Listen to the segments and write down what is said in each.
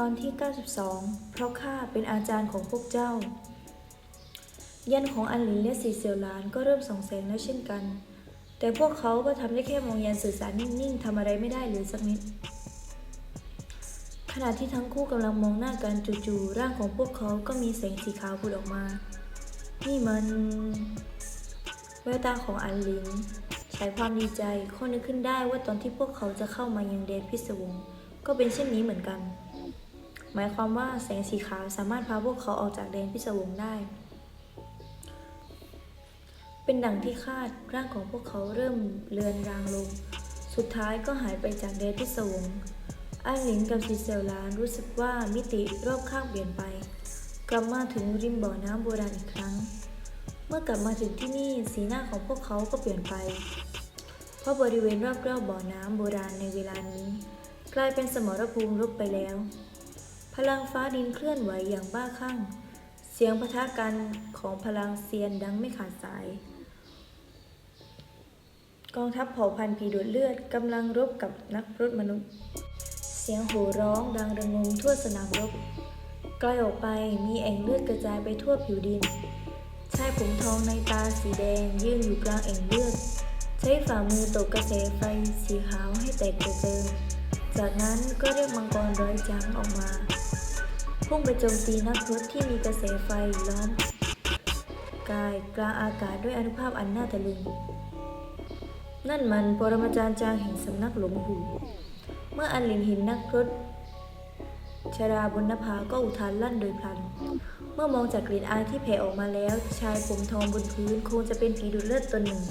ตอนที่ 92 เพราะข้าเป็นอาจารย์ของพวกเจ้า ยันของอันหลินและสีเซียวหลานก็เริ่มส่องแสงแล้วเช่นกัน แต่พวกเขาก็ทำได้แค่มองยันสื่อสารนิ่งๆทำอะไรไม่ได้เลยสักนิด ขณะที่ทั้งคู่กำลังมองหน้ากันจู่ๆร่างของพวกเขาก็มีแสงสีขาวผุดออกมา นี่มันแววตาของอันหลินฉายความดีใจข้อนึกขึ้นได้ว่าตอนที่พวกเขาจะเข้ามายังแดนพิศวงก็เป็นเช่นนี้เหมือนกัน หมายความว่าแสงสีขาวสามารถพาพวกเขาออกจากแดนพิศวงได้ เป็นดังที่คาดร่างของพวกเขาเริ่มเลือนรางลง สุดท้ายก็หายไปจากแดนพิศวงอันหลินกับซีเซลลานรู้สึกว่ามิติรอบข้างเปลี่ยนไป กลับมาถึงริมบ่อน้ำโบราณอีกครั้ง เมื่อกลับมาถึงที่นี่สีหน้าของพวกเขาก็เปลี่ยนไป เพราะบริเวณรอบๆบ่อน้ำโบราณในเวลานี้ กลายเป็นสมรภูมิรบไปแล้ว พลังฟ้าดินเคลื่อนไหวอย่างบ้าคลั่ง เสียงปะทะกันของพลังเซียนดังไม่ขาดสาย กองทัพเผ่าพันธุ์ผีดูดเลือดกำลังรบกับนักรบมนุษย์ เสียงโห่ร้องดังระงมทั่วสนามรบไกลออกไปมีแอ่งเลือดกระจายไปทั่วผิวดิน ชายผมทองในตาสีแดงยืนอยู่กลางแอ่งเลือด ใช้ฝ่ามือตกกระแสไฟสีขาวให้แตกกระเจิงจากนั้นก็เรียกมังกรร้อยจังออกมา พุ่งไปโจมตีนักรบที่มีกระแสไฟล้อมกายกลางอากาศด้วยอนุภาพอันน่าตะลึง นั่นมันปรมาจารย์จางแห่งสำนักหลงหู เมื่ออันหลินเห็นนักพรตชราบนนภาก็อุทานลั่นโดยพลัน เมื่อมองจากกลิ่นอายที่แผ่ออกมาแล้ว ชายผมทองบนพื้นคงจะเป็นผีดูดเลือดตนหนึ่ง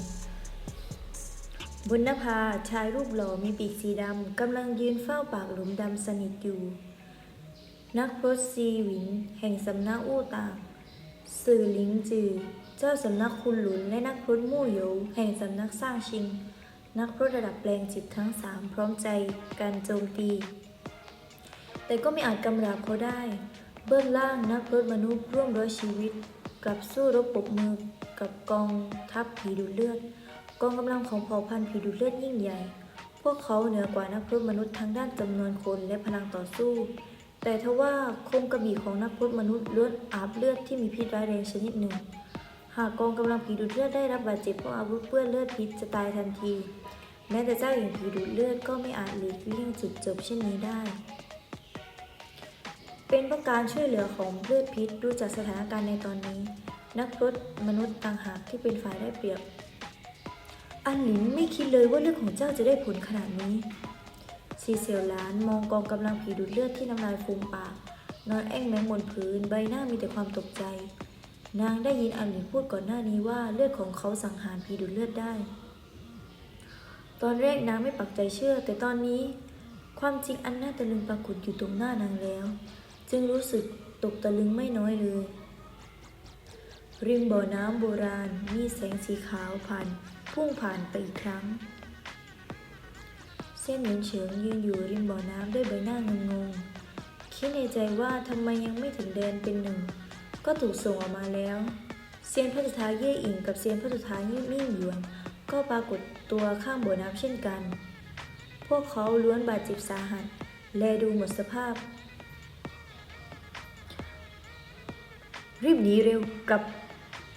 บนนภาชายรูปหล่อมีปีกสีดำกำลังยืนเฝ้าปากหลุมดำสนิทอยู่ นักพรตซีหวิน แห่งสำนักอู้ตางสื่อหลิงจือ เจ้าสำนักคุณหลุน และนักพรตมู่โหยวแห่งสำนักสร้างชิง นักพรตระดับแปลงจิตทั้งสามพร้อมใจการโจมตี แต่ก็ไม่อาจกำราบเขาได้ เบื้องล่างนักพรตมนุษย์ร่วมร้อยชีวิต กลับสู้รบปรบมือกับกองทัพผีดูดเลือด กองกำลังของเผ่าพันธุ์ผีดูดเลือดยิ่งใหญ่ พวกเขาเหนือกว่านักพรตมนุษย์ทั้งด้านจำนวนคนและพลังต่อสู้ แต่ทว่าคมกระบี่ของนักพรตมนุษย์ล้วนอาบเลือดที่มีพิษร้ายแรงชนิดหนึ่ง หากกองกำลังผีดูดเลือดได้รับบาดเจ็บเพราะอาวุธเปื้อนเลือดพิษจะตายทันที แม้แต่เจ้าหญิงผีดูดเลือดก็ไม่อาจหลีกเลี่ยงจุดจบเช่นนี้ได้ เป็นเพราะการช่วยเหลือของเลือดพิษดูจากสถานการณ์ในตอนนี้ นักรบมนุษย์ต่างหากที่เป็นฝ่ายได้เปรียบ อันหลินไม่คิดเลยว่าเรื่องของเจ้าจะได้ผลขนาดนี้ ซีเซียวหลานมองกองกำลังผีดูดเลือดที่น้ำลายฟูมปาก นอนแอ่งแมงบนพื้น ใบหน้ามีแต่ความตกใจ นางได้ยินอันหลินพูดก่อนหน้านี้ว่าเลือดของเขาสังหารผีดูดเลือดได้ ตอนแรกนางไม่ปักใจเชื่อ แต่ตอนนี้ ความจริงอันน่าตะลึงปรากฏอยู่ตรงหน้านางแล้ว จึงรู้สึกตกตะลึงไม่น้อยเลย ริมบ่อน้ำโบราณมีแสงสีขาวผ่านพุ่งผ่านไปอีกครั้ง เส้นเหยินเฉิงยืนอยู่ริมบ่อน้ำด้วยใบหน้างงงๆคิดในใจว่าทำไมยังไม่ถึงแดนเป็นหนึ่ง ก็ถูกส่งออกมาแล้วเซียนพระสุธาเย่อิงกับเซียนพระสุธายิ่มิ่งหยวน ก็ปรากฏตัวข้างบ่อน้ำเช่นกัน พวกเขาล้วนบาดเจ็บสาหัส และดูหมดสภาพ รีบหนีเร็วกลับ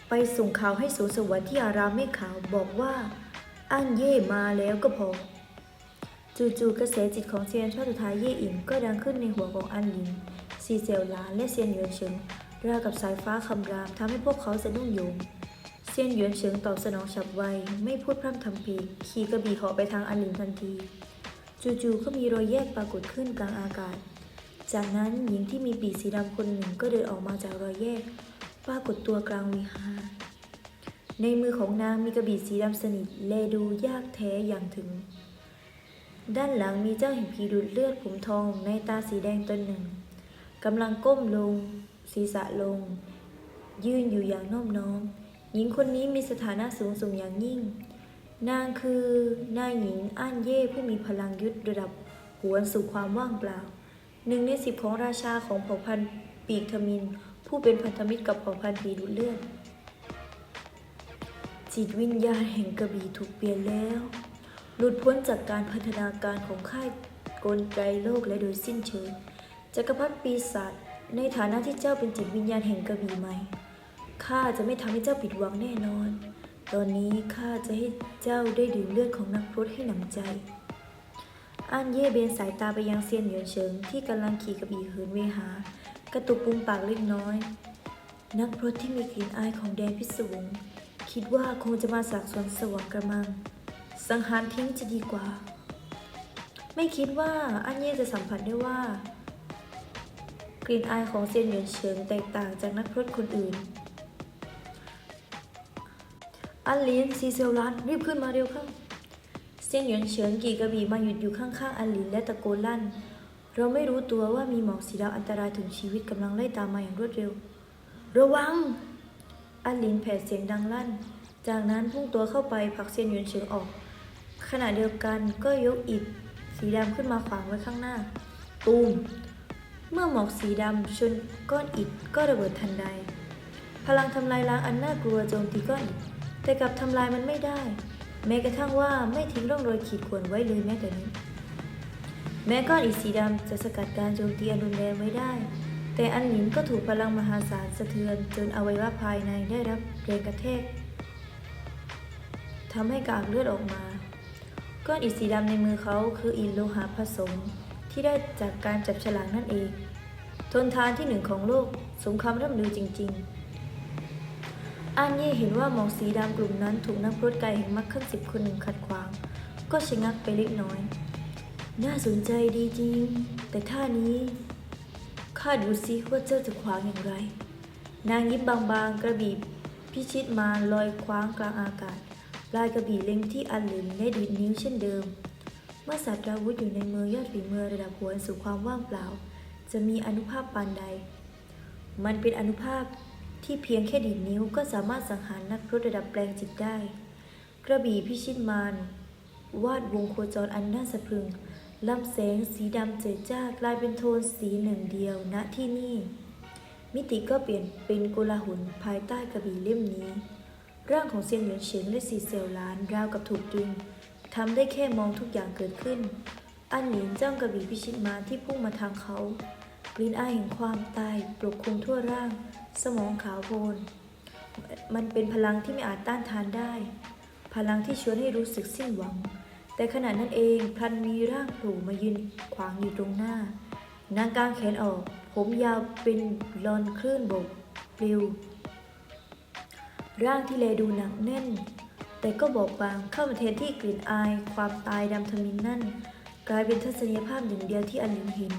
ไปส่งข่าวให้สูสวรรค์ที่อารามเมฆขาวบอกว่าอั้นเย่มาแล้วก็พอ จู่ๆกระแสจิตของเซียนชาตุทายเย่อิงก็ดังขึ้นในหัวของอันหลินซีเซลหลานและเซียนหยวนเฉิงราวกับสายฟ้าคำรามทำให้พวกเขาสะดุ้งโยงเซียนหยวนเฉิงตอบสนองฉับไว ไม่พูดพร่ำทำเพลงขี่กระบี่เหาะไปทางอันหลินทันที จู่ๆก็มีรอยแยกปรากฏขึ้นกลางอากาศ จากนั้นหญิงที่มีปีกสีดำคนหนึ่งก็เดินออกมาจากรอยแยก ปรากฏตัวกลางวิหารในมือของนางมีกระบี่สีดำสนิท แลดูยากแท้อย่างถึง ด้านหลังมีเจ้าแห่งผีดูดเลือดผมทองในตาสีแดงตนหนึ่งกำลังก้มลง ศีรษะลง ยืนอยู่อย่างน้อมน้อม หญิงคนนี้มีสถานะสูงส่งอย่างยิ่ง นางคือนายหญิงอ้านเย่ผู้มีพลังยุทธระดับหวนสู่ความว่างเปล่า หนึ่งในสิบของราชาของเผ่าพันธุ์ปีกทมิน ผู้เป็นพันธมิตรกับเผ่าพันธุ์ผีดูดเลือดจิตวิญญาณแห่งกระบี่ถูกเปลี่ยนแล้ว หลุดพ้นจากการพัฒนาการของค่ายกลไกโลกและโดยสิ้นเชิงจักรพรรดิปีศาจในฐานะที่เจ้าเป็นจิตวิญญาณแห่งกระบี่ไหมข้าจะไม่ทำให้เจ้าผิดหวังแน่นอน ตอนนี้ข้าจะให้เจ้าได้ดื่มเลือดของนักพรตให้หนำใจอันเย่เบนสายตาไปยังเซียนเหยียนเฉิงที่กำลังขี่กระบี่เหินเวหา กระตุกปุมปากเล็กน้อย นักพรตที่มีกลิ่นอายของแดนพิศวงคิดว่าคงจะมาสักสวนสวรรค์กระมัง สังหารทิ้งจะดีกว่า ไม่คิดว่าอันเย่จะสัมผัสได้ว่า กลิ่นอายของเซียนหยียนเฉิงแตกต่างจากนักพรตคนอื่น อันลินซีเซลลันรีบขึ้นมาเร็วเข้าเซียนหยียนเฉิงกี่กระบี่มาหยุดอยู่ข้างๆอันลินและตะโกนลั่น เราไม่รู้ตัวว่ามีหมอกสีดำอันตรายถึงชีวิตกำลังไล่ตามมาอย่างรวดเร็ว ระวัง อันลินแผดเสียงดังลั่น จากนั้นพุ่งตัวเข้าไปผลักเซียนหยียนเฉิงออก ขณะเดียวกันก็ยกอิฐสีดำขึ้นมาขวางไว้ข้างหน้า ตูม เมื่อหมอกสีดำชนก้อนอิฐก็ระเบิดทันใด พลังทำลายล้างอันน่ากลัวโจมตีก้อนอิฐแต่กลับทำลายมันไม่ได้ แม้กระทั่งว่าไม่ทิ้งร่องรอยขีดข่วนไว้เลยแม้แต่นิดแม้ก้อนอิฐสีดำจะสกัดการโจมตีอันรุนแรงไว้ได้ แต่อันหนินก็ถูกพลังมหาศาลสะเทือนจนอวัยวะภายในได้รับแรงกระแทกทำให้กากเลือดออกมา ก้อนอิฐสีดำในมือเขาคืออิฐโลหะผสมที่ได้จากการจับฉลากนั่นเอง ทนทานที่หนึ่งของโลกสงครามร่ำลือจริง ๆอันเย่เห็นว่าหมอกสีดำกลุ่มนั้นถูกนักพรตไกแห่งมักขั้นสิบคนหนึ่งขัดขวาง ก็ชะงักไปเล็กน้อย น่าสนใจดีจริง แต่ท่านี้ข้าดูสิว่าเจ้าจะขวางอย่างไร นางยิ้มบางๆ กระบี่พิชิตมาลอยคว้างกลางอากาศ ลายกระบี่เล็งที่อันหลินได้ดีดนิ้วเช่นเดิม เมื่อสัตว์อาวุธอยู่ในมือยอดฝีมือระดับหัวสู่ความว่างเปล่า จะมีอนุภาพปานใด มันเป็นอนุภาพที่เพียงแค่ดีดนิ้วก็สามารถสังหารนักพรตระดับแปลงจิตได้ กระบี่พิชิตมารวาดวงโคจรอันน่าสะพรึงลำแสงสีดำเจิดจ้ากลายเป็นโทนสีหนึ่งเดียวณที่นี่ มิติก็เปลี่ยนเป็นโกลาหลภายใต้กระบี่เล่มนี้ ร่างของเซียนเหวียนเฉิงและสีเซลล้านราวกับถูกดึงทำได้แค่มองทุกอย่างเกิดขึ้น อันหนินจ้องกระบี่พิชิตมาที่พุ่งมาทางเขากลิ่นอายแห่งความตายปกคลุมทั่วร่าง สมองขาวโพลนมันเป็นพลังที่ไม่อาจต้านทานได้ พลังที่ชวนให้รู้สึกสิ้นหวัง แต่ขณะนั้นเองพลันมีร่างโผล่มายืนขวางอยู่ตรงหน้า นางกางแขนออก ผมยาวเป็นลอนคลื่นบกปลิว ร่างที่แลดูหนักแน่น แต่ก็บอกบางเข้ามาแทนที่กลิ่นอาย ความตายดำทมินนั่น กลายเป็นทัศนียภาพหนึ่งเดียวที่อันลินเห็น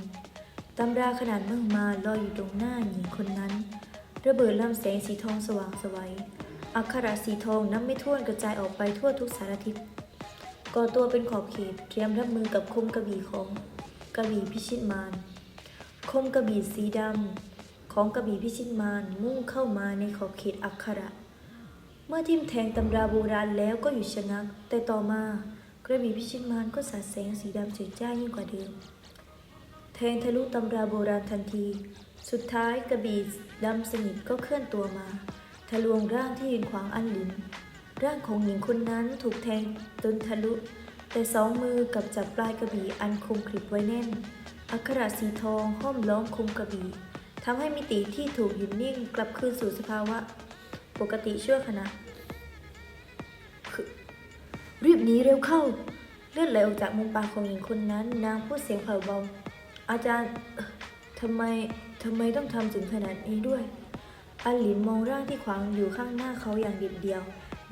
ตำราขนาดมากมาลอยอยู่ตรงหน้าหญิงคนนั้น ระเบิดลำแสงสีทองสว่างไสวัยอักขระสีทองนับไม่ถ้วนกระจายออกไปทั่วทุกสารทิศก่อตัวเป็นขอบเขตเตรียมรับมือกับคมกระบี่ของกระบี่พิชิตมารคมกระบี่สีดำของกระบี่พิชิตมารมุ่งเข้ามาในขอบเขตอักขระ เมื่อทิมแทงตำราโบราณแล้วก็หยุดชะงัก แต่ต่อมากระบี่พิชิตมารก็สาดแสงสีดำเจิดจ้ายิ่งกว่าเดิม แทงทะลุตำราโบราณทันที สุดท้ายกระบี่ดำสนิทก็เคลื่อนตัวมา ทะลวงร่างที่ยืนขวางอันหลิน ร่างของหญิงคนนั้นถูกแทงจนทะลุ แต่สองมือกับจับปลายกระบี่อันคมกริบไว้แน่น อักขระสีทองห้อมล้อมคมกระบี่ทำให้มิติที่ถูกหยุดนิ่งกลับคืนสู่สภาวะ ปกติชั่วขณะรีบหนีเร็วเข้า เลือดไหลออกจากมุมปากของหญิงคนนั้น นางพูดเสียงแผ่วเบา อาจารย์ทำไมทำไมต้องทำถึงขนาดนี้ด้วยอันหลินมองร่างที่ขวางอยู่ข้างหน้าเขาอย่างเด็ดเดียว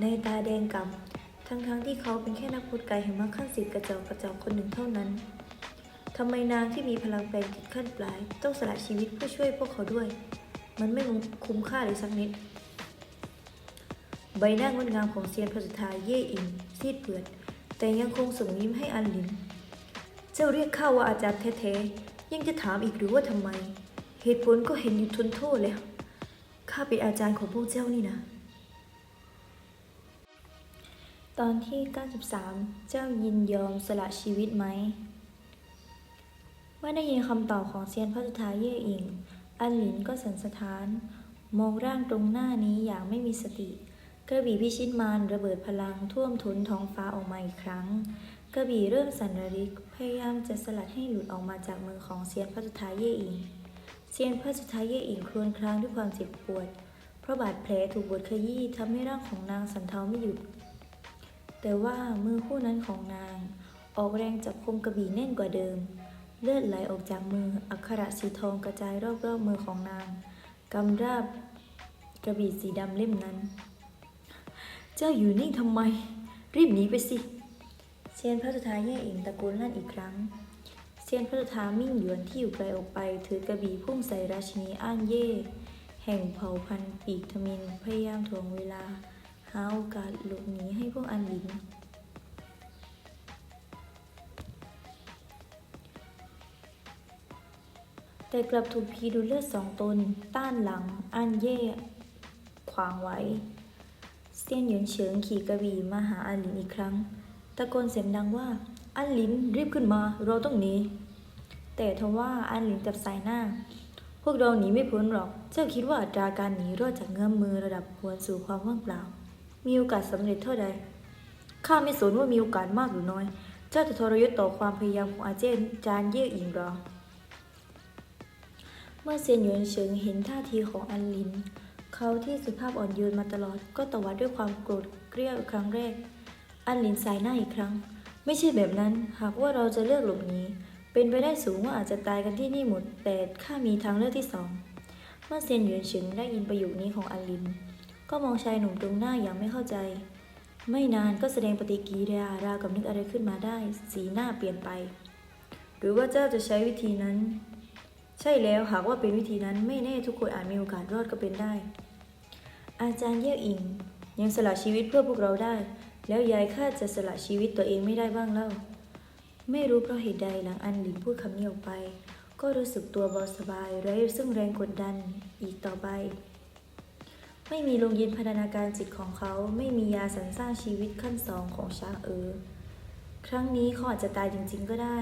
ในตาแดงกำทั้งๆทที่เขาเป็นแค่นักพูดไกลแห่งมรรคขั้นสิบกระจอกกระจอกคนหนึ่งเท่านั้นทำไมนางที่มีพลังแปลงจิตขั้นปลาย ต้องสละชีวิตเพื่อช่วยพวกเขาด้วย มันไม่คุ้มค่าเลยสักนิด ใบหน้างดงามของเซียนพระสุธาเย่อิงซีดเปือด แต่ยังคงส่งยิ้มให้อันหลิน เจ้าเรียกข้าว่าอาจารย์แท้ๆ ยังจะถามอีกหรือว่าทำไม เหตุผลก็เห็นอยู่ทนโทษแล้ว ข้าเป็นอาจารย์ของพวกเจ้านี่นะ ตอนที่ 93 เจ้ายินยอมสละชีวิตไหม เมื่อได้ยินคำตอบของเซียนพระสุธาเย่อิง อันหลินก็สันสะท้าน มองร่างตรงหน้านี้อย่างไม่มีสติ กระบี่พิชิตมารระเบิดพลังท่วมท้นท้องฟ้าออกมาอีกครั้ง กระบี่เริ่มสั่นระริกพยายามจะสลัดให้หลุดออกมาจากมือของเซียนพระสุธาเย่อิงเซียนพระสุธาเย่อิงครวญครางด้วยความเจ็บปวด เพราะบาดแผลถูกบดขยี้ทำให้ร่างของนางสันเทาไม่หยุด แต่ว่ามือคู่นั้นของนาง ออกแรงจับคมกระบี่แน่นกว่าเดิม เลือดไหลออกจากมืออักขระสีทองกระจายรอบๆมือของนางกำราบกระบี่สีดำเล่มนั้น เจ้าอยู่นิ่งทำไม รีบหนีไปสิ เซียนพระสุธาเย่อิงตะโกนลั่นอีกครั้ง เซียนพระสุธามิ่งหยวนที่อยู่ไกลออกไป ถือกระบี่พุ่งใส่ราชินีอ้านเย่ แห่งเผ่าพันธุ์ปีกทมินพยายามถ่วงเวลา หาโอกาสหลบหนีให้พวกอันหลินแต่กลับถูกพีดูเลือดสองตน ต้านหลัง อันเย่ ขวางไว้ เซียนหยวนเฉิงขี่กระบี่มาหาอันหลินอีกครั้ง ตะโกนเสียงดังว่าอันหลินรีบขึ้นมา เราต้องหนี แต่ทว่าอันหลินกับสายหน้า พวกเราหนีไม่พ้นหรอก เจ้าคิดว่าอัตราการหนีรอดจากเงื้อมมือระดับหวนสู่ความว่างเปล่า มีโอกาสสำเร็จเท่าใด ข้าไม่สนว่ามีโอกาสมากหรือน้อย เจ้าจะทรยศต่อความพยายามของอาเจนจานเย่อิงรอ เมื่อเซียนหยวนเฉิงเห็นท่าทีของอันลิน เขาที่สุภาพอ่อนโยนมาตลอด ก็ตวัดด้วยความโกรธเกรี้ยวครั้งแรก อันลินสายหน้าอีกครั้ง ไม่ใช่แบบนั้น หากว่าเราจะเลือกหลบหนีเป็นไปได้สูงว่าอาจจะตายกันที่นี่หมด แต่ข้ามีทางเลือกที่สองเมื่อเซียนหยวนฉิงได้ยินประโยคนี้ของอันลิน ก็มองชายหนุ่มตรงหน้าอย่างไม่เข้าใจ ไม่นานก็แสดงปฏิกิริยาราวกับนึกอะไรขึ้นมาได้ สีหน้าเปลี่ยนไป หรือว่าเจ้าจะใช้วิธีนั้น ใช่แล้วหากว่าเป็นวิธีนั้นไม่แน่ทุกคนอาจมีโอกาสรอดก็เป็นได้ อาจารย์เยี่ยอิง ยังสละชีวิตเพื่อพวกเราได้ แล้วยายข้าจะสละชีวิตตัวเองไม่ได้บ้างเล่า ไม่รู้เพราะเหตุใดหลังอันหลินพูดคำนี้ออกไป ก็รู้สึกตัวเบาสบายไร้ซึ่งแรงกดดันอีกต่อไป ไม่มีโรงย็นพัฒนาการจิตของเขาไม่มียาสรรสร้างชีวิตขั้นสองของช้างเออ ครั้งนี้เขาอาจจะตายจริง ๆ ก็ได้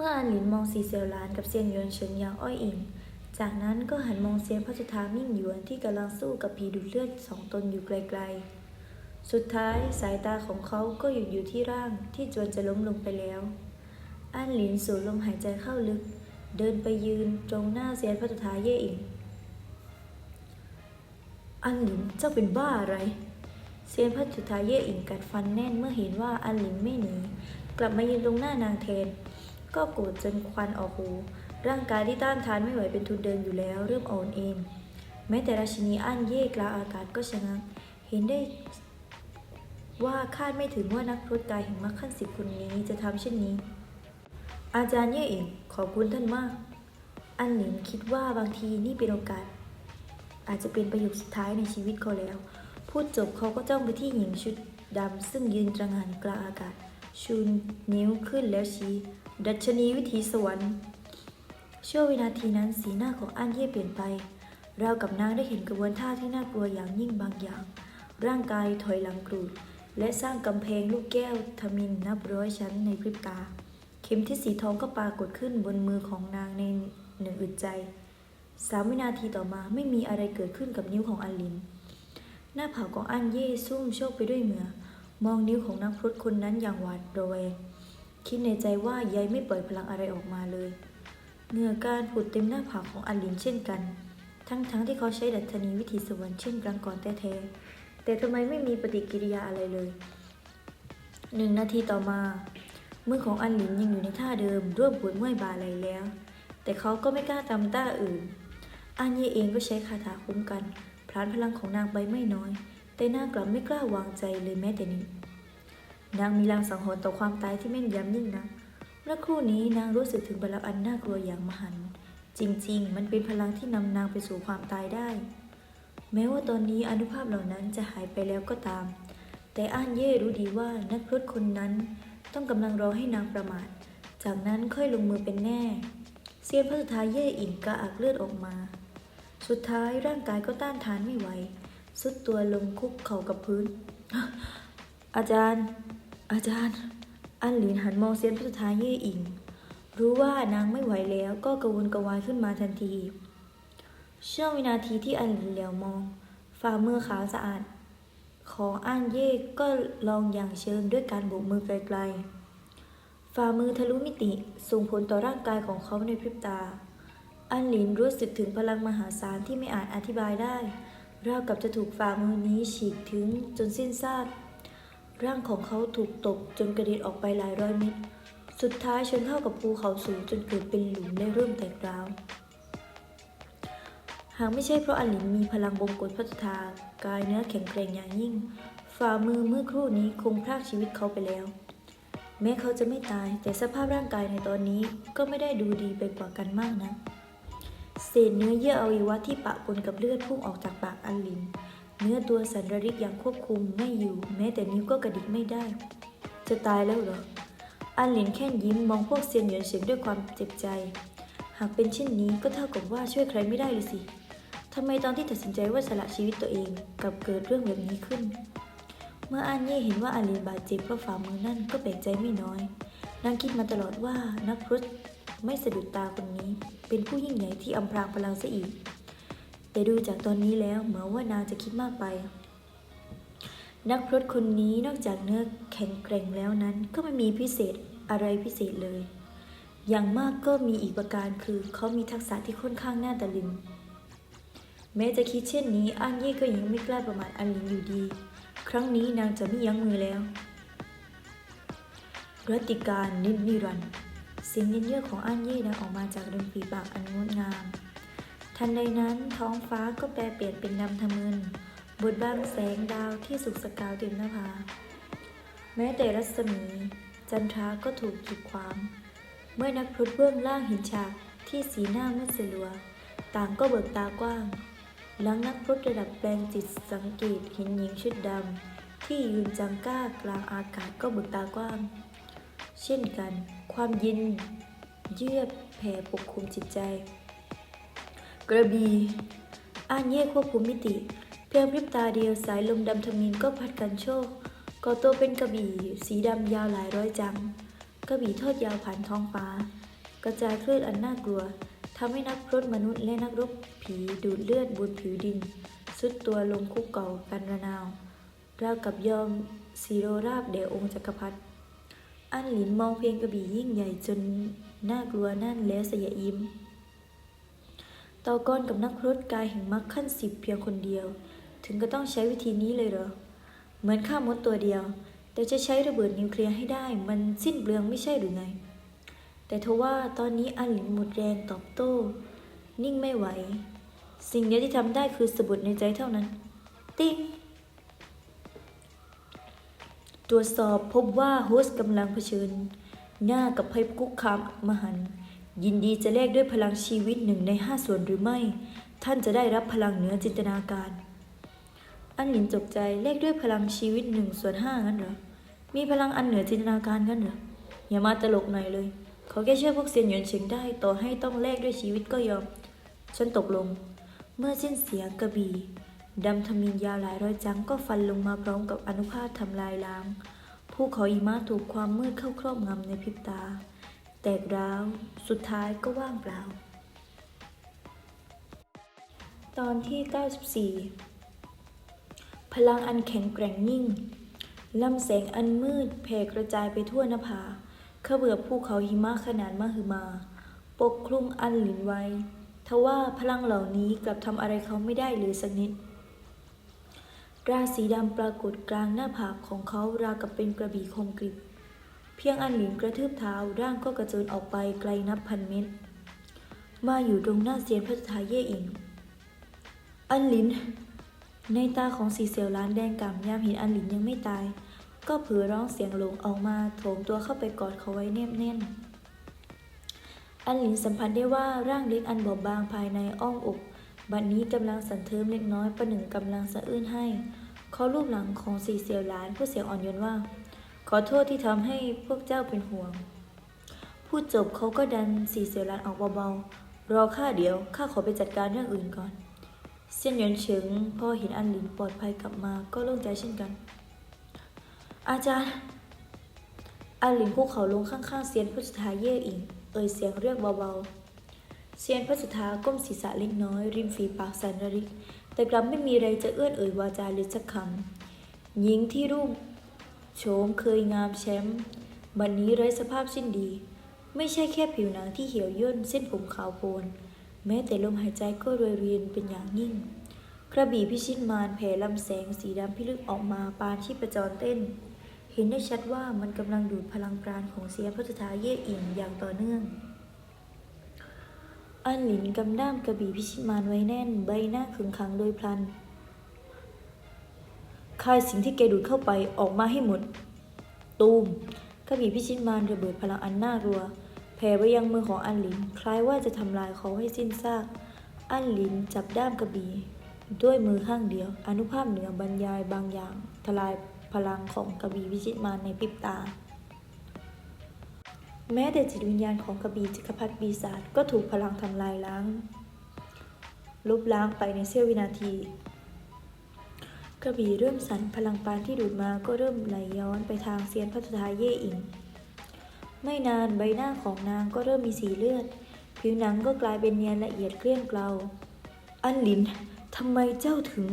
เมื่ออันหลินมองสีเซียวหลานกับเซียนหยวนเฉิงอย่างอ้อยอิง จากนั้นก็หันมองเซียนพระจุธามิ่งหยวนที่กำลังสู้กับผีดูดเลือดสองตนอยู่ไกลๆ สุดท้ายสายตาของเขาก็หยุดอยู่ที่ร่างที่จวนจะล้มลงไปแล้ว อันหลินสูดลมหายใจเข้าลึก เดินไปยืนตรงหน้าเซียนพระจุธาเย่อิงอันหลินเจ้าเป็นบ้าอะไร เซียนพระจุธาเย่อิงกัดฟันแน่นเมื่อเห็นว่าอันหลินไม่หนีกลับมายืนตรงหน้านางแทน ก็โกรธจนควันออกหู ร่างกายที่ต้านทานไม่ไหวเป็นทุนเดินอยู่แล้ว เริ่มอ่อนเอ็นแม้แต่ราชินีอันเย่กลางอากาศก็ชะงัก เห็นได้ว่าคาดไม่ถึงว่านักพรตกายแห่งมรรคขั้นสิบคนนี้จะทำเช่นนี้ อาจารย์เย่เองขอบคุณท่านมาก อันหลินคิดว่าบางทีนี่เป็นโอกาส อาจจะเป็นประโยคสุดท้ายในชีวิตเขาแล้ว พูดจบเขาก็จ้องไปที่หญิงชุดดำซึ่งยืนตระหง่านกลางอากาศ ชูนิ้วขึ้นแล้วชี้ ดัชนีวิถีสวรรค์ช่ววินาทีนั้นสีหน้าของอันเย่เปลี่ยนไปราวกับนางได้เห็นกระบวนท่าที่น่ากลัวอย่างยิ่งบางอย่าง ร่างกายถอยหลังกรูด และสร้างกำแพงลูกแก้วทมินนับร้อยชั้นในพริบตา เข็มที่สีทองก็ปรากฏขึ้นบนมือของนางในหนึ่งอึดใจสามวินาทีต่อมาไม่มีอะไรเกิดขึ้นกับนิ้วของอันลิน หน้าผากของอันเย่ซุ่มโชกไปด้วยเหงื่อมองนิ้วของนักพรตคนนั้นอย่างหวาดระแวง คิดในใจว่ายายไม่ปล่อยพลังอะไรออกมาเลย เหงื่อการผุดเต็มหน้าผากของอันลินเช่นกัน ทั้งๆทที่เขาใช้ดัชนีวิถีสวรรค์เช่นครั้งก่อนแท้ๆแต่ทำไมไม่มีปฏิกิริยาอะไรเลยหนึ่งนาทีต่อมา มือของอันหลินยังอยู่ในท่าเดิมร่วมปวดเมื่อยบ่าไหลแล้ว แต่เขาก็ไม่กล้าทำต้าอื่น อันเยเองก็ใช้คาถาคุ้มกันพลานพลังของนางไปไม่น้อย แต่นางกลับไม่กล้าวางใจเลยแม้แต่นิด นางมีลางสังหรณ์ต่อความตายที่แม่นยำยิ่งนะเมื่อครู่นี้นางรู้สึกถึงพลังอันน่ากลัวอย่างมหันต์จริง ๆ มันเป็นพลังที่นำนางไปสู่ความตายได้ แม้ว่าตอนนี้อนุภาพเหล่านั้นจะหายไปแล้วก็ตาม แต่อ้านเย่รู้ดีว่านักพรตคนนั้นต้องกำลังรอให้นางประมาท จากนั้นค่อยลงมือเป็นแน่เซียนพระสุธาเย่อิงกระอักเลือดออกมา สุดท้ายร่างกายก็ต้านทานไม่ไหวสุดตัวลงคุกเข่ากับพื้น อาจารย์ อาจารย์ อันหลินหันมองเซียนพระสุธาเย่อิง รู้ว่านางไม่ไหวแล้วก็กระวนกระวายขึ้นมาทันที เช่วงวินาทีที่อันหลินเหลียวมอง ฝ่ามือขาวสะอาด ของอ้านเย่ก็ลองอย่างเชิงด้วยการโบกมือไกลๆ ฝ่ามือทะลุมิติส่งผลต่อร่างกายของเขาในพริบตา อันหลินรู้สึกถึงพลังมหาศาลที่ไม่อาจอธิบายได้ราวกับจะถูกฝ่ามือนี้ฉีกถึงจนสิ้นซาก ร่างของเขาถูกตกจนกระเด็นออกไปหลายร้อยเมตร สุดท้ายชนเข้ากับภูเขาสูงจนเกิดเป็นหลุมและเริ่มแตกร้าว หากไม่ใช่เพราะอลินมีพลังบงกฎพัฒนากายเนื้อแข็งแกร่งอย่างยิ่ง ฝ่ามือเมื่อครู่นี้คงพรากชีวิตเขาไปแล้ว แม้เขาจะไม่ตายแต่สภาพร่างกายในตอนนี้ก็ไม่ได้ดูดีไปกว่ากันมากนะเศษเนื้อเยื่ออวัยวะที่ปะปนกับเลือดพุ่งออกจากปากอันลิน เนื้อตัวสันระริกย่างควบคุมไม่อยู่ แม้แต่นิ้วก็กระดิกไม่ได้ จะตายแล้วเหรอ อันลินแค่ยิ้มมองพวกเซียนเหยียนเฉิงด้วยความเจ็บใจ หากเป็นเช่นนี้ก็เท่ากับว่าช่วยใครไม่ได้เลยสิทำไมตอนที่ตัดสินใจว่าสละชีวิตตัวเองกลับเกิดเรื่องแบบนี้ขึ้น เมื่ออันเย่เห็นว่าอาลีนบาดเจ็บเพราะฝ่ามือนั่นก็แปลกใจไม่น้อยนางคิดมาตลอดว่านักพรตไม่สะดุดตาคนนี้ เป็นผู้ยิ่งใหญ่ที่อำพรางพลังซะอีก แต่ดูจากตอนนี้แล้วเหมือนว่านางจะคิดมากไป นักพรตคนนี้นอกจากเนื้อแข็งแกร่งแล้วนั้น ก็ไม่มีพิเศษอะไรพิเศษเลย อย่างมากก็มีอีกประการคือเขามีทักษะที่ค่อนข้างน่าตะลึง แม้จะคิดเช่นนี้อันเย่ก็ยังไม่กล้าประมาทอันลินอยู่ดี ครั้งนี้นางจะไม่ยั้งมือแล้วรติการนิดนิรันดร์เสียงเย็นเยือกของอันเย่ดังออกมาจากริมฝีปากอันงดงาม ทันใดนั้นท้องฟ้าก็แปรเปลี่ยนเป็นดำทะมึนบดบังแสงดาวที่สุกสกาวเต็มหน้าผาแม้แต่รัศมี จันทราก็ถูกขีดขวางเมื่อนักพรตเบื้องล่างเห็นฉากที่สีหน้ามืดสลัว ต่างก็เบิกตากว้าง หลังนักพรตระดับแปลงจิตสังเกตเห็นหญิงชุดดำที่ยืนจังก้ากลางอากาศก็เบิกตากว้าง เช่นกัน ความเย็น เยือกแผ่ปกคลุมจิตใจ กระบี่อ่านเย่ควบคุมมิติ เพียงพริบตาเดียวสายลมดำทมินก็พัดกันโชกก่อตัวเป็นกระบี่ สีดำยาวหลายร้อยจัง กระบี่ทอดยาวผ่านท้องฟ้า กระจายคลื่นอันน่ากลัวทำให้นักรบมนุษย์และนักรบผีดูดเลือดบนผิวดินสุดตัวลงคุกเก่ากันระนาวราวกับยอมสีโรราบเดองค์จักรพรรดิอันหลินมองเพียงกระบี่ยิ่งใหญ่จนน่ากลัวนั่นแล้วเสยยิ้ม ต่อกรกับนักพรตกายแห่งมรรคขั้นสิบเพียงคนเดียว ถึงก็ต้องใช้วิธีนี้เลยเหรอ เหมือนฆ่ามดตัวเดียว แต่จะใช้ระเบิดนิวเคลียร์ให้ได้ มันสิ้นเปลืองไม่ใช่หรือไง แต่ทว่าตอนนี้อันหลินหมดแรงตอบโต้ นิ่งไม่ไหว สิ่งเดียวที่ทำได้คือสะบัดในใจเท่านั้น ติ้งตรวจสอบพบว่าโฮสต์กำลังเผชิญ หน้ากับภัยคุกคามมหันต์ ยินดีจะแลกด้วยพลังชีวิตหนึ่งในห้าส่วนหรือไม่ ท่านจะได้รับพลังเหนือจินตนาการ อันหลินจบใจแลกด้วยพลังชีวิตหนึ่งส่วนห้างั้นเหรอ มีพลังอันเหนือจินตนาการงั้นเหรอ อย่ามาตลกหน่อยเลย เขาแค่เชื่อพวกเซียนหยวนเฉิงได้ ต่อให้ต้องแลกด้วยชีวิตก็ยอม ฉันตกลง เมื่อสิ้นเสียงกระบี่ดำทมินยาวหลายร้อยจังก็ฟันลงมาพร้อมกับอนุภาพทำลายล้างภูเขาหิมะถูกความมืดเข้าครอบงำในพริบตา แตกร้าวสุดท้ายก็ว่างเปล่า ตอนที่ 94 พลังอันแข็งแกร่งยิ่งลำแสงอันมืดแผ่กระจายไปทั่วนภาเขบือภูเขาหิมะขนาดมหึมา ปกคลุมอันหลินไว้ทว่าพลังเหล่านี้กลับทำอะไรเขาไม่ได้เลยสักนิดราสีดำปรากฏกลางหน้าผากของเขาราวกับเป็นกระบี่คมกริบ เพียงอันหลินกระทืบเท้าร่างก็กระเจินออกไปไกลนับพันเมตร มาอยู่ตรงหน้าเซียนพระทาเย่อิง อันหลิน ในตาของสีเซียวล้านแดงกำยามเห็นอันหลินยังไม่ตาย ก็เผลอร้องเสียงหลงออกมาโถมตัวเข้าไปกอดเขาไว้แนบแน่น อันหลินสัมผัสได้ว่าร่างเล็กอันบอบบางภายในอ้อมอกบัดนี้กำลังสั่นเทิมเล็กน้อยประหนึ่งกำลังสะอื้นให้เขาลูบหลังของสีเซียวล้านผู้เสียงอ่อนโยนว่า ขอโทษที่ทำให้พวกเจ้าเป็นห่วง พูดจบเขาก็ดันสีเซียวล้านออกเบาๆ รอข้าเดี๋ยวข้าขอไปจัดการเรื่องอื่นก่อน เซียนหยวนเฉิงพอเห็นอันหลินปลอดภัยกลับมาก็โล่งใจเช่นกัน อาจารย์ อันหลินคุกเขาลงข้างๆเซียนพุทธาเย่อิง เอ่ยเสียงเรียกเบาๆ เซียนพระสุธาก้มศีรษะเล็กน้อย ริมฝีปากสันริก แต่กลับไม่มีอะไรจะเอื้อนเอ่ยวาจาเลยสักคหญิงที่รูป โฉมเคยงามแชมป์บัดนนี้ไร้สภาพสิ้นดี ไม่ใช่แค่ผิวหนังที่เหี่ยวย่นเส้นผมขาวโพลนแม้แต่ลมหายใจก็รวยเรียนเป็นอย่างยิ่ง กระบี่พิชิตมารแผ่ลำแสงสีดำพิลึกออกมาปานที่ประจรเต้น เห็นได้ชัดว่ามันกำลังดูดพลังปราณของเสียพัฒทาเย่อิงอย่างต่อเนื่องอันหลินกำด้ามกระบี่พิชิตมารไว้แน่น ใบหน้าขึงขังโดยพลัน คายสิ่งที่แกดูดเข้าไปออกมาให้หมด ตูมกระบี่พิชิตมารระเบิดพลังอันน่ากลัวแผ่ไปยังมือของอันหลิน คล้ายว่าจะทำลายเขาให้สิ้นซาก อันหลินจับด้ามกระบี่ด้วยมือข้างเดียว อนุภาพเหนือบรรยายบางอย่าง ทลายพลังของกระบี่พิชิตมารในพริบตา แม้แต่จิตวิญญาณของกระบี่จักรพรรดิปีศาจก็ถูกพลังทำลายล้าง ลบล้างไปในเสี้ยววินาที กระบี่เริ่มสั่นพลังปานที่ดูดมาก็เริ่มไหลย้อนไปทางเซียนพัฒทาเย่อิง ไม่นานใบหน้าของนางก็เริ่มมีสีเลือด ผิวหนังก็กลายเป็นเนียนละเอียดเกลี้ยงเกลา อันลินทำไมเจ้าถึง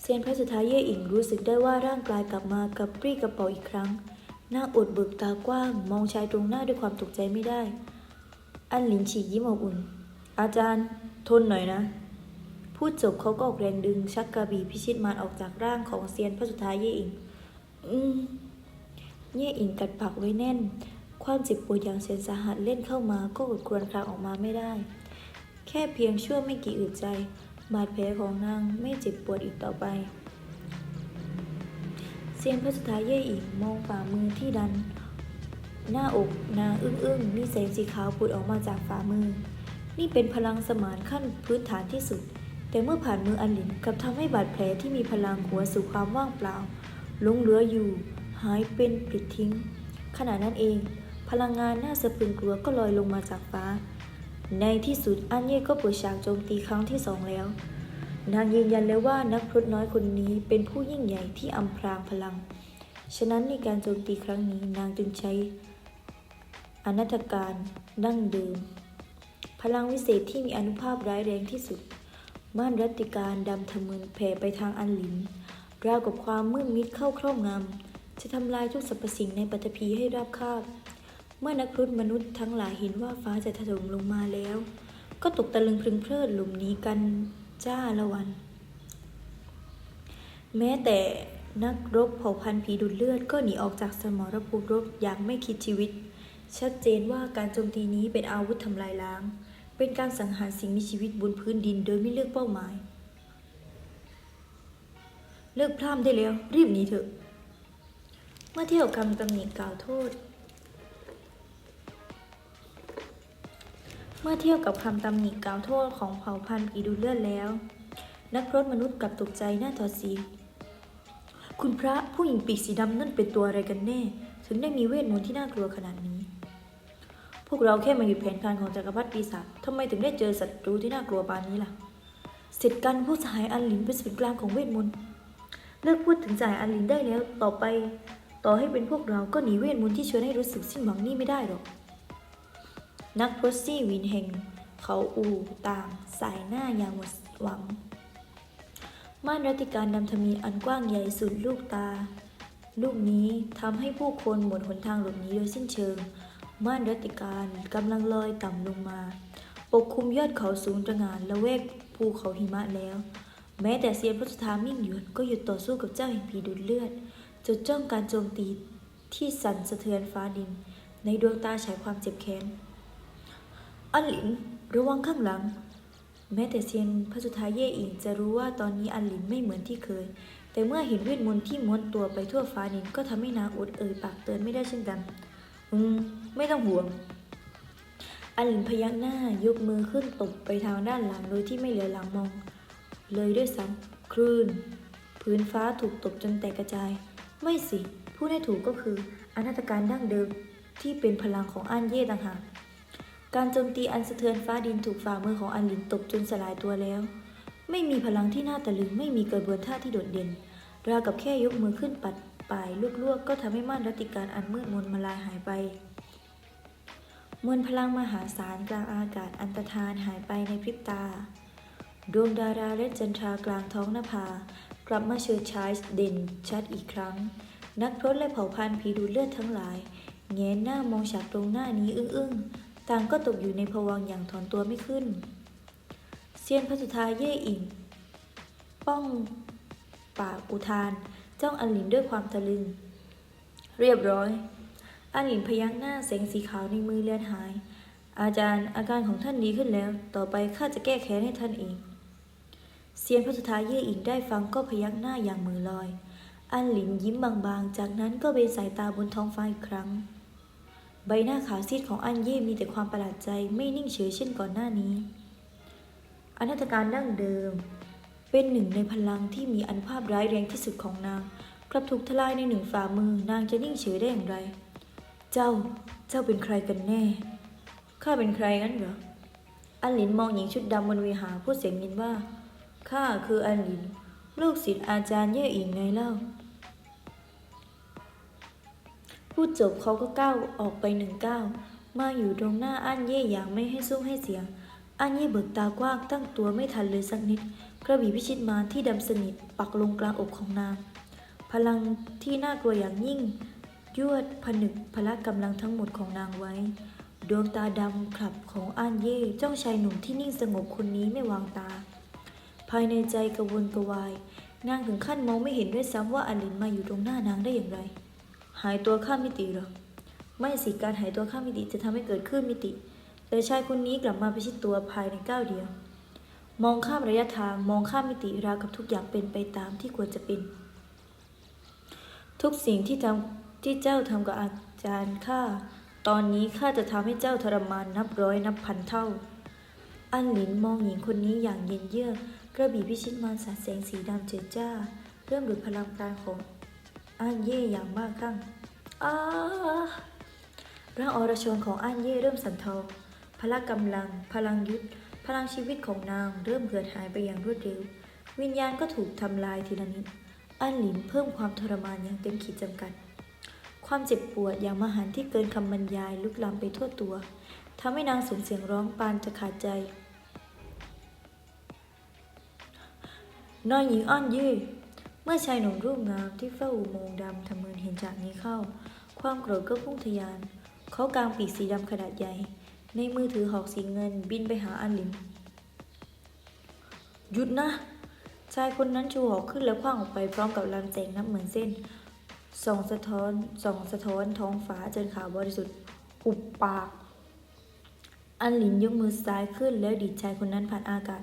เซียนพระสุดท้าเย่อิงรู้สึกได้ว่าร่างกายกลับมากับปรี้กระเป๋าอีกครั้ง หน้าอดเบิกตากว้าง มองชายตรงหน้าด้วยความตกใจไม่ได้ อันลินฉีกยิ้มอบอุ่น อาจารย์ ทนหน่อยนะ พูดจบเขาก็ออกแรงดึง ชักกระบี่พิชิตมารออกจากร่างของเซียนพระสุดท้ายเย่อิงอืเย่อิงกัดปากไว้แน่น ความเจ็บปวดอย่างแสนสาหัสเล่นเข้ามาก็อดครวญครางออกมาไม่ได้ แค่เพียงชั่วไม่กี่อึดใจ บาดแผลของนางไม่เจ็บปวดอีกต่อไป เซียนพระสุดท้ายเย่อิงมองฝ่ามือที่ดัน หน้าอกนาอึ้งอึ้งๆมีแสงสีขาวผุดออกมาจากฝ่ามือ นี่เป็นพลังสมานขั้นพื้นฐานที่สุด แต่เมื่อผ่านมืออันหลินกลับทำให้บาดแผลที่มีพลังหัวสู่ความว่างเปล่าลงเหลืออยู่ หายเป็นปลิดทิ้ง ขณะนั้นเอง พลังงานน่าสะพรึงกลัวก็ลอยลงมาจากฟ้า ในที่สุดอันเย่ก็เปิดฉากโจมตีครั้งที่สองแล้ว นางยืนยันเลยว่านักพรตน้อยคนนี้เป็นผู้ยิ่งใหญ่ที่อำพรางพลัง ฉะนั้นในการโจมตีครั้งนี้นางจึงใช้ อนัตการดั้งเดิม พลังวิเศษที่มีอนุภาพร้ายแรงที่สุด ม่านรัตติการดำทะมึนแผ่ไปทางอันหลิน ราวกับความมืดมิดเข้าครอบงำ จะทำลายทุกสรรพสิ่งในปฐพีให้ราบคาบ เมื่อนักพรตมนุษย์ทั้งหลายเห็นว่าฟ้าจะถล่มลงมาแล้ว ก็ตกตะลึงพรึงเพลิดหลบหนีกันจ้าละวัน แม้แต่นักรบเผ่าพันธุ์ผีดูดเลือดก็หนีออกจากสมรภูมิรบอย่างไม่คิดชีวิต ชัดเจนว่าการโจมตีนี้เป็นอาวุธทำลายล้าง เป็นการสังหารสิ่งมีชีวิตบนพื้นดินโดยไม่เลือกเป้าหมาย เลิกพร่ำได้แล้ว รีบหนีเถอะ เมื่อเที่ยวคำตำหนิกล่าวโทษ เมื่อเทียบกับคำตำหนิกล่าวโทษของเผ่าพันธุ์ผีดูเลือดแล้ว นักรตมนุษย์กลับตกใจหน้าถอดสีคุณพระผู้หญิงปีกสีดำนั่นเป็นตัวอะไรกันแน่ ถึงได้มีเวทมนต์ที่น่ากลัวขนาดนี้ วกเราแค่มาหยุดแผนการของจักรพรรดิปีศาจทำไมถึงได้เจอศัตรูที่น่ากลัวปานนี้ล่ะ เสร็จกันผู้สหายอันหลินเป็นศูนย์กลางของเวทมนต์ เลิกพูดถึงสายอันหลินได้แล้ว ต่อไป ต่อให้เป็นพวกเราก็หนีเวทมนต์ที่ชวนให้รู้สึกสิ้นหวังนี่ไม่ได้หรอก นักพรตซี่วินเฮงเขาอูต่างสายหน้าอย่างหมดหวัง ม่านรัติการดำทมีอันกว้างใหญ่สุดลูกตา ลูกนี้ทำให้ผู้คนหมดหนทางหลบหนีโดยสิ้นเชิง ม่านรัติการกำลังลอยต่ำลงมา ปกคลุมยอดเขาสูงตระหง่านและเวกภูเขาหิมะแล้ว แม้แต่เซียนพุทธทามิ่งหยวนก็หยุดต่อสู้กับเจ้าแห่งผีดูดเลือดจดจ้องการโจมตีที่สั่นสะเทือนฟ้าดิน ในดวงตาฉายความเจ็บแค้นอันหลินระวังข้างหลัง แม้แต่เซียนพระสุธาเย่อิงจะรู้ว่าตอนนี้อันหลินไม่เหมือนที่เคย แต่เมื่อเห็นเวทมนต์ที่ม้วนตัวไปทั่วฟ้าดินก็ทำให้นางอดเอ่ยปากเตือนไม่ได้เช่นกัน อืม ไม่ต้องห่วงอลินพยักหน้ายกมือขึ้นตบไปทางด้านหลังโดยที่ไม่เหลือหลังมอง เลยด้วยซ้ำคลื่น พื้นฟ้าถูกตบจนแตกกระจาย ไม่สิ ผู้ได้ถูกก็คืออนาตการดั้งเดิมที่เป็นพลังของอันเย่ต่างหากการโจมตีอันสะเทือนฟ้าดินถูกฝ่ามือของอันลินตบจนสลายตัวแล้ว ไม่มีพลังที่น่าตะลึงไม่มีกระบวนท่าที่โดดเด่น ราวกับแค่ยกมือขึ้นปัดปลายลวกๆก็ทำให้ม่านรัติการอันมืดมนมาลายหายไป มวลพลังมหาศาลกลางอากาศอันตรธานหายไปในพริบตา ดวงดาราและจันทรากลางท้องนภา กลับมาเชิดชายเด่นชัดอีกครั้ง นักพรตและเผ่าพันธุ์ผีดูดเลือดทั้งหลายแงนหน้ามองฉากตรงหน้านี้อึ้งๆ ต่างก็ตกอยู่ในภวังอย่างถอนตัวไม่ขึ้น เซียนพระสุธาเย่อิงป้องปากอุทาน จ้องอันหลินด้วยความตะลึง เรียบร้อย อันหลินพยักหน้าแสงสีขาวในมือเลือนหาย อาจารย์อาการของท่านดีขึ้นแล้ว ต่อไปข้าจะแก้แค้นให้ท่านเอง เซียนพระสุธาเย่อิงได้ฟังก็พยักหน้าอย่างมือลอย อันหลินยิ้มบางๆ จากนั้นก็เบนสายตาบนท้องฟ้าอีกครั้ง ใบหน้าขาวซีดของอันเย่มีแต่ความประหลาดใจไม่นิ่งเฉยเช่นก่อนหน้านี้อนาตการดั้งเดิม เป็นหนึ่งในพลังที่มีอันภาพร้ายแรงที่สุดของนางกลับถูกทลายในหนึ่งฝ่ามือนางจะนิ่งเฉยได้อย่างไร เจ้า เจ้าเป็นใครกันแน่ ข้าเป็นใครงั้นเหรอ อันหลินมองหญิงชุดดำบนวิหารพูดเสียงยินว่า ข้าคืออันหลิน ลูกศิษย์อาจารย์เย่อิงไงเล่า พูดจบเขาก็ก้าวออกไปหนึ่งก้าว มาอยู่ตรงหน้าอันเย่อย่างไม่ให้ซุ้มให้เสียง อันเย่เบิกตากว้างตั้งตัวไม่ทันเลยสักนิด กระบี่พิชิตมารที่ดำสนิทปักลงกลางอกของนาง พลังที่น่ากลัวอย่างยิ่ง ยวดผนึกพละกำลังทั้งหมดของนางไว้ ดวงตาดำขลับของอันเย่จ้องชายหนุ่มที่นิ่งสงบคนนี้ไม่วางตา ภายในใจกระวนกระวาย นางถึงขั้นมองไม่เห็นด้วยซ้ำว่าอันลินมาอยู่ตรงหน้านางได้อย่างไร หายตัวข้ามมิติหรอ ไม่สิการหายตัวข้ามมิติจะทำให้เกิดคลื่นมิติ แต่ชายคนนี้กลับมาประชิดตัวภายในก้าวเดียว มองข้ามระยะทางมองข้ามมิติราวกับทุกอย่างเป็นไปตามที่ควรจะเป็น ทุกสิ่งที่ทำ ที่เจ้าทำกับอาจารย์ข้า ตอนนี้ข้าจะทำให้เจ้าทรมานนับร้อยนับพันเท่า อันหลินมองหญิงคนนี้อย่างเย็นเยือกกระบี่พิชิตมารสาดแสงสีดำเจิดจ้า เริ่มดูดพลังปราณของอันเย่อย่างมากครั้งอ้าร่างอรชนของอันเย่เริ่มสั่นเทาพละกำลัง พลังยุทธพลังชีวิตของนางเริ่มเหือดหายไปอย่างรวดเร็ว วิญญาณก็ถูกทำลายทีละนิด อันหลินเพิ่มความทรมานอย่างเต็มขีดจำกัด ความเจ็บปวดอย่างมหันที่เกินคำบรรยายลุกลามไปทั่วตัวทำให้นางส่งเสียงร้องปานจะขาดใจนายหญิงอ้อนยืดเมื่อชายหนุ่มรูปงามที่เฝ้าอุโมงค์ดำทำเมินเห็นจากนี้เข้า ความโกรธก็พุ่งทะยาน เขากางปีกสีดำขนาดใหญ่ ในมือถือหอกสีเงินบินไปหาอันหลินหยุดนะ ชายคนนั้นชูหอกขึ้นแล้วคว้างออกไปพร้อมกับลำแสงนับเหมือนเส้น ส่องสะท้อนส่องสะท้อนท้องฟ้าจนขาวบริสุทธิ์อุบปาก อันหลินยกมือซ้ายขึ้นแล้วดีดชายคนนั้นผ่านอากาศ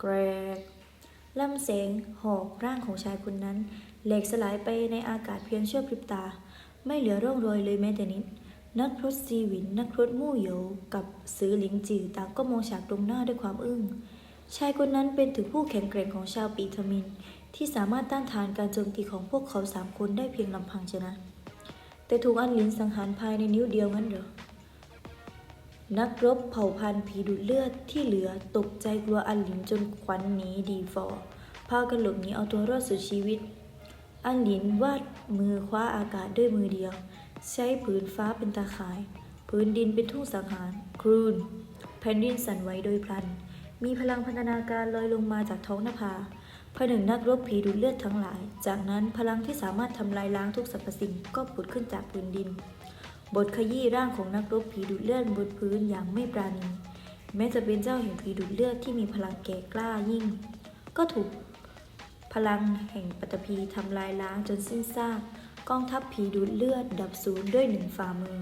แกรกลำแสงหอกร่างของชายคนนั้นแหล็กสลายไปในอากาศเพียงชั่วพริบตา ไม่เหลือร่องรอยเลยแม้แต่นิด นักพรตซีวิน นักพรตมู่เยวกับซือหลิงจือต่างก็มองฉากตรงหน้าด้วยความอึ้งชายคนนั้นเป็นถึงผู้แข็งแกร่งของชาวปีทมิน ที่สามารถต้านทานการโจมตีของพวกเขาสามคนได้เพียงลำพังชนะ แต่ถูกอันหลินสังหารภายในนิ้วเดียวงั้นเหรอ นักรบเผ่าพันธุ์ผีดูดเลือดที่เหลือตกใจกลัวอันหลินจนขวัญหนีดีฟอร์พากันหลบหนีเอาตัวรอดสุดชีวิต อันหลินวาดมือคว้าอากาศด้วยมือเดียว ใช้ผืนฟ้าเป็นตาข่ายพื้นดินเป็นทุ่งสังหาร ครูน แผ่นดินสั่นไหวโดยพลัน มีพลังพันธนาการลอยลงมาจากท้องนภา ผนึกนักรบผีดูดเลือดทั้งหลาย จากนั้นพลังที่สามารถทำลายล้างทุกสรรพสิ่งก็ผุดขึ้นจากพื้นดิน บทขยี้ร่างของนักรบผีดูดเลือดบนพื้นอย่างไม่ปราณี แม้จะเป็นเจ้าแห่งผีดูดเลือดที่มีพลังแก่กล้ายิ่ง ก็ถูกพลังแห่งปัตตภีทำลายล้างจนสิ้นซาก กองทัพผีดูดเลือดดับสูญด้วยหนึ่งฝ่ามือ